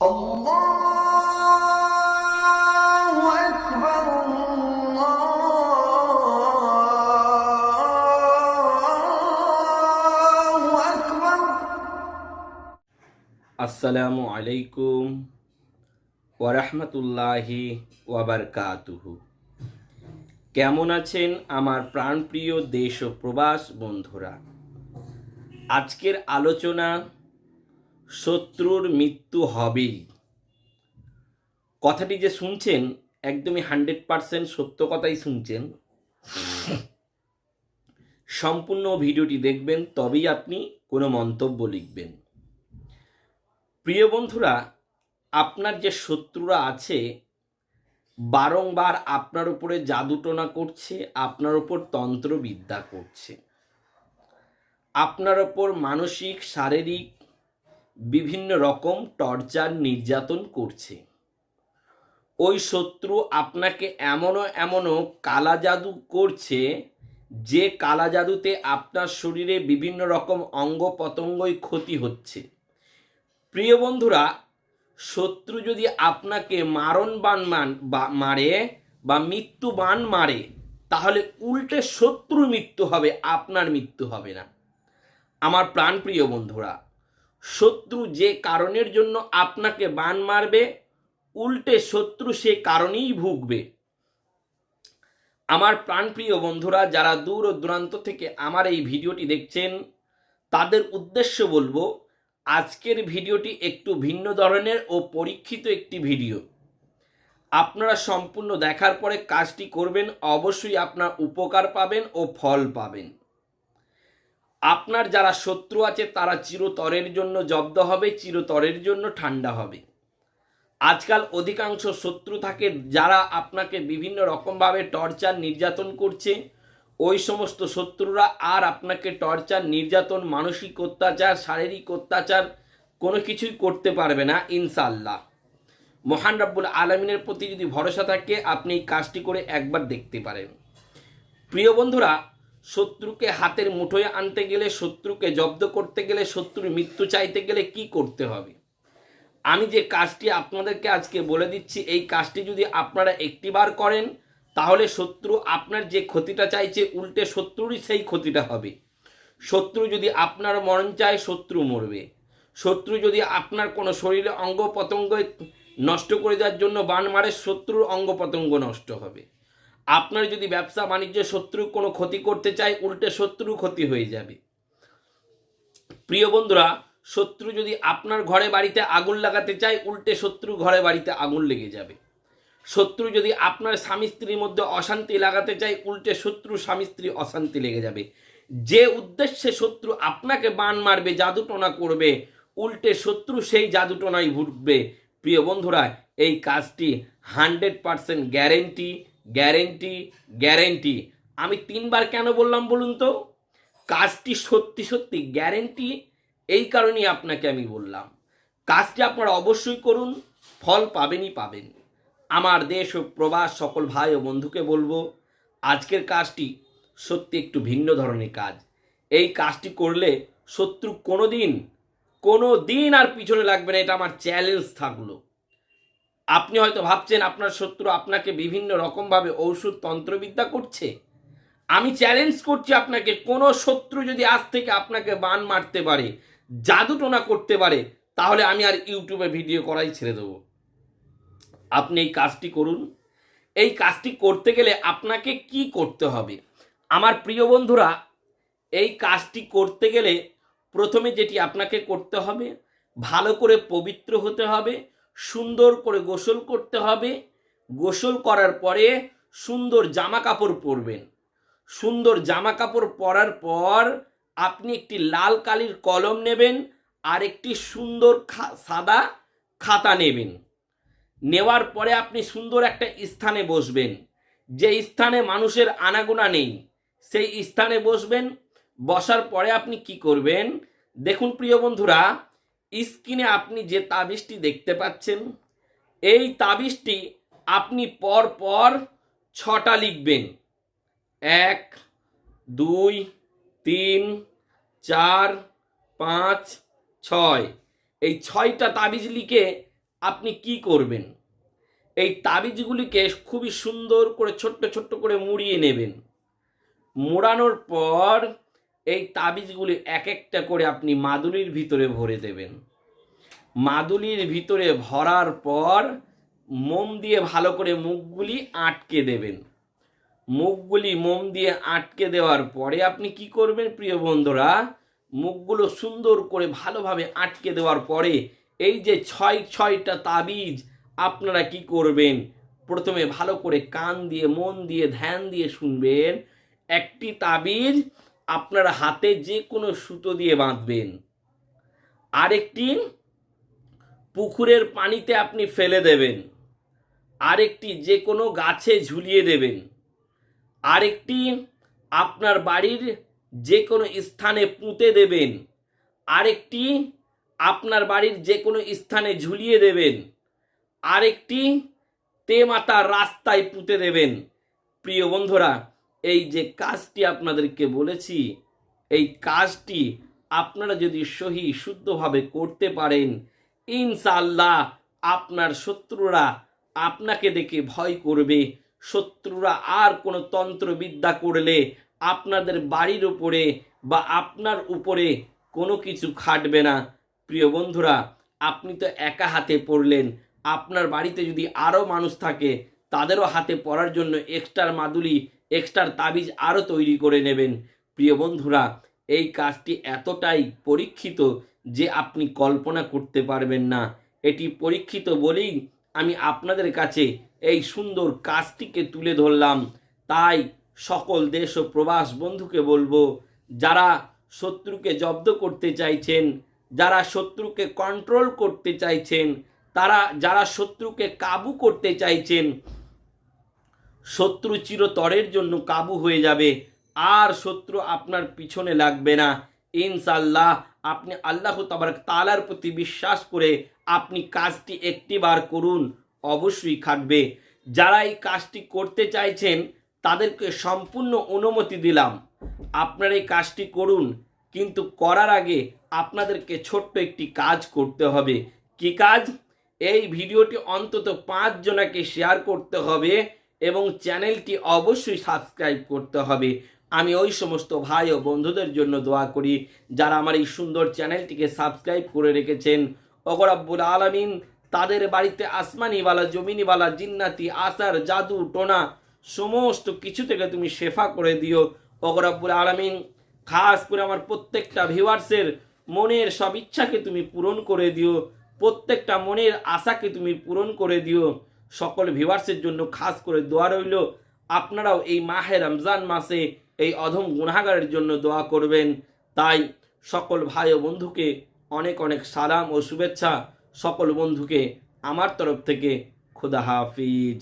আসসালামু আলাইকুম ওয়ারহমতুল্লাহি ওয়াবারকাতুহু কেমন আছেন আমার প্রাণপ্রিয় দেশ ও প্রবাস বন্ধুরা? আজকের আলোচনা শত্রুর মৃত্যু হবেই। কথাটি যে শুনছেন, একদমই হান্ড্রেড পারসেন্ট সত্য কথাই শুনছেন। সম্পূর্ণ ভিডিওটি দেখবেন, তবেই আপনি কোনো মন্তব্য লিখবেন। প্রিয় বন্ধুরা, আপনার যে শত্রুরা আছে, বারংবার আপনার উপরে জাদুটোনা করছে, আপনার উপর তন্ত্রবিদ্যা করছে। আপনার ওপর মানসিক, শারীরিক বিভিন্ন রকম টর্চার নির্যাতন করছে। ওই শত্রু আপনাকে এমনও এমনও কালা জাদু করছে যে কালা জাদুতে আপনার শরীরে বিভিন্ন রকম অঙ্গ প্রত্যঙ্গই ক্ষতি হচ্ছে। প্রিয় বন্ধুরা, শত্রু যদি আপনাকে মারণ বান মান বা- মারে বা মৃত্যু বান মারে, তাহলে উল্টে শত্রু মৃত্যু হবে, আপনার মৃত্যু হবে না। আমার প্রাণপ্রিয় বন্ধুরা শত্রু যে কারণের জন্য আপনাকে বান মারবে, উল্টে শত্রু সে কারণেই ভুগবে। আমার প্রাণপ্রিয় বন্ধুরা, যারা দূর ও দূরান্ত থেকে আমার এই ভিডিওটি দেখছেন, তাদের উদ্দেশ্য বলব, আজকের ভিডিওটি একটু ভিন্ন ধরনের ও পরীক্ষিত একটি ভিডিও। আপনারা সম্পূর্ণ দেখার পরে কাজটি করবেন, অবশ্যই আপনার উপকার পাবেন ও ফল পাবেন। আপনার যারা শত্রু আছে, তারা চিরতরের জন্য জব্দ হবে, চিরতরের জন্য ঠান্ডা হবে। আজকাল অধিকাংশ শত্রু থাকে যারা আপনাকে বিভিন্ন রকমভাবে টর্চার, নির্যাতন করছে। ওই সমস্ত শত্রুরা আর আপনাকে টর্চার, নির্যাতন, মানসিক অত্যাচার, শারীরিক অত্যাচার কোনো কিছুই করতে পারবে না ইনশাল্লাহ মহান রাব্বুল আলমিনের প্রতি যদি ভরসা থাকে, আপনি এই কাজটি করে একবার দেখতে পারেন। প্রিয় বন্ধুরা শত্রুকে হাতের মুঠোয় আনতে গেলে, শত্রুকে জব্দ করতে গেলে, শত্রুর মৃত্যু চাইতে গেলে কি করতে হবে? আমি যে কাজটি আপনাদেরকে আজকে বলে দিচ্ছি, এই কাজটি যদি আপনারা একটিবার করেন, তাহলে শত্রু আপনার যে ক্ষতিটা চাইছে, উল্টে শত্রুরই সেই ক্ষতিটা হবে। শত্রু যদি আপনার মরণ চায়, শত্রু মরবে। শত্রু যদি আপনার কোনো শরীরে অঙ্গ প্রত্যঙ্গ নষ্ট করে দেওয়ার জন্য বান মারে, শত্রুর অঙ্গ প্রত্যঙ্গ নষ্ট হবে। আপনার যদি ব্যবসা বাণিজ্য শত্রু কোনো ক্ষতি করতে চায়, উল্টে শত্রু ক্ষতি হয়ে যাবে। প্রিয় বন্ধুরা, শত্রু যদি আপনার ঘরে বাড়িতে আগুন লাগাতে চায়, উল্টে শত্রু ঘরে বাড়িতে আগুন লেগে যাবে। শত্রু যদি আপনার স্বামী স্ত্রীর মধ্যে অশান্তি লাগাতে চায়, উল্টে শত্রু স্বামী স্ত্রী অশান্তি লেগে যাবে। যে উদ্দেশ্যে শত্রু আপনাকে বান মারবে, জাদুটোনা করবে, উল্টে শত্রু সেই জাদুটোনায় ভুগবে প্রিয় বন্ধুরা, এই কাজটি hundred percent guarantee. Guarantee guarantee. আমি তিনবার কেন বললাম বলুন তো? কাজটি সত্যি সত্যি গ্যারেন্টি, এই কারণেই আপনাকে আমি বললাম। কাজটি আপনারা অবশ্যই করুন, ফল পাবেনই পাবেন। আমার দেশ ও প্রবাস সকল ভাই ও বন্ধুকে বলব, আজকের কাজটি সত্যি একটু ভিন্ন ধরনের কাজ। এই কাজটি করলে শত্রু কোনো দিন কোনো দিন আর পিছনে লাগবে না, এটা আমার চ্যালেঞ্জ থাকল। আপনি হয়তো ভাবছেন আপনার শত্রু আপনাকে বিভিন্ন রকমভাবে ঔষধ তন্ত্রবিদ্যা করছে। আমি চ্যালেঞ্জ করছি আপনাকে, কোনো শত্রু যদি আজ থেকে আপনাকে বান মারতে পারে, জাদুটোনা করতে পারে, তাহলে আমি আর ইউটিউবে ভিডিও করাই ছেড়ে দেবো। আপনি এই কাজটি করুন। এই কাজটি করতে গেলে আপনাকে কি করতে হবে? আমার প্রিয় বন্ধুরা, এই কাজটি করতে গেলে প্রথমে যেটি আপনাকে করতে হবে, ভালো করে পবিত্র হতে হবে সুন্দর করে গোসল করতে হবে। গোসল করার পরে সুন্দর জামা কাপড় পরবেন। সুন্দর জামা কাপড় পরার পর আপনি একটি লাল কালির কলম নেবেন আর একটি সুন্দর সাদা খাতা নেবেন। নেওয়ার পরে আপনি সুন্দর একটা স্থানে বসবেন। যে স্থানে মানুষের আনাগোনা নেই, সেই স্থানে বসবেন। বসার পরে আপনি কি করবেন? দেখুন প্রিয় বন্ধুরা স্ক্রিনে আপনি যে তাবিজটি দেখতে পাচ্ছেন, এই তাবিজটি আপনি পর পর ছটা লিখবেন। এক, দুই, তিন, চার, পাঁচ, ছয়। এই ছয়টা তাবিজ লিখে আপনি কি করবেন? এই তাবিজগুলিকে খুবই সুন্দর করে, ছোট্ট ছোট্ট করে মুড়িয়ে নেবেন। মোড়ানোর পর এই তাবিজগুলি এক একটা করে আপনি মাদুলির ভিতরে ভরে দেবেন। মাদুলির ভিতরে ভরার পর মোম দিয়ে ভালো করে মুখগুলি আটকে দেবেন। মুখগুলি মোম দিয়ে আটকে দেওয়ার পরে আপনি কি করবেন প্রিয় বন্ধুরা? মুখগুলো সুন্দর করে ভালোভাবে আটকে দেওয়ার পরে এই যে ছয় ছয়টা তাবিজ আপনারা কি করবেন? প্রথমে ভালো করে কান দিয়ে, মন দিয়ে, ধ্যান দিয়ে শুনবেন। একটি তাবিজ আপনার হাতে যে কোনো সুতো দিয়ে বাঁধবেন। আরেকটি পুকুরের পানিতে আপনি ফেলে দেবেন। আরেকটি যে কোনো গাছে ঝুলিয়ে দেবেন। আরেকটি আপনার বাড়ির যে কোনো স্থানে পুঁতে দেবেন। আরেকটি আপনার বাড়ির যে কোনো স্থানে ঝুলিয়ে দেবেন। আরেকটি তে মাতার রাস্তায় পুঁতে দেবেন। প্রিয় বন্ধুরা এই যে কাজটি আপনাদেরকে বলেছি, এই কাজটি আপনারা যদি সহি শুদ্ধভাবে করতে পারেন, ইনশাআল্লাহ আপনার শত্রুরা আপনাকে দেখে ভয় করবে। শত্রুরা আর কোনো তন্ত্রবিদ্যা করলে আপনাদের বাড়ির উপরে বা আপনার উপরে কোনো কিছু খাটবে না। প্রিয় বন্ধুরা, আপনি তো একা হাতে পড়লেন। আপনার বাড়িতে যদি আরও মানুষ থাকে, তাদেরও হাতে পড়ার জন্য এক্সট্রার মাদুলি এক্সট্রার তাবিজ আরও তৈরি করে নেবেন। প্রিয় বন্ধুরা, এই কাজটি এতটাই পরীক্ষিত যে আপনি কল্পনা করতে পারবেন না। এটি পরীক্ষিত বলেই আমি আপনাদের কাছে এই সুন্দর কাজটিকে তুলে ধরলাম। তাই সকল দেশ ও প্রবাস বন্ধুকে বলব, যারা শত্রুকে জব্দ করতে চাইছেন, যারা শত্রুকে কন্ট্রোল করতে চাইছেন, তারা, যারা শত্রুকে কাবু করতে চাইছেন শত্রু চিরতরের জন্য কাবু হয়ে যাবে। আর শত্রু আপনার পিছনে লাগবে না। ইনশাল্লাহ আপনি আল্লাহ তাবারক তালার প্রতি বিশ্বাস করে আপনি কাজটি একটিবার করুন, অবশ্যই খাটবে। যারা এই কাজটি করতে চাইছেন, তাদেরকে সম্পূর্ণ অনুমতি দিলাম। আপনারা এই কাজটি করুন, কিন্তু করার আগে আপনাদেরকে ছোট্ট একটি কাজ করতে হবে। কি কাজ? এই ভিডিওটি অন্তত পাঁচ জনাকে শেয়ার করতে হবে। এবং চ্যানেলটি অবশ্যই সাবস্ক্রাইব করতে হবে। আমি ওই সমস্ত ভাই ও বন্ধুদের জন্য দোয়া করি, যারা আমার এই সুন্দর চ্যানেলটিকে সাবস্ক্রাইব করে রেখেছেন। অগরাব্বুল আলমিন, তাদের বাড়িতে আসমানিওয়ালা, জমিনিওয়ালা, জিন্নাতি, আসার, জাদু, টোনা, সমস্ত কিছু থেকে তুমি শেফা করে দিও। অগরাব্বুল আলমিন, খাস করে আমার প্রত্যেকটা ভিউয়ার্সের মনের সব ইচ্ছাকে তুমি পূরণ করে দিও। প্রত্যেকটা মনের আশাকে তুমি পূরণ করে দিও। সকল ভিউয়ার্সের জন্য খাস করে দোয়া রইল। আপনারাও এই মাহে রমজান মাসে এই অধম গুণাগারের জন্য দোয়া করবেন। তাই সকল ভাই ও বন্ধুকে অনেক অনেক সালাম ও শুভেচ্ছা। সকল বন্ধুকে আমার তরফ থেকে খুদা হাফিজ।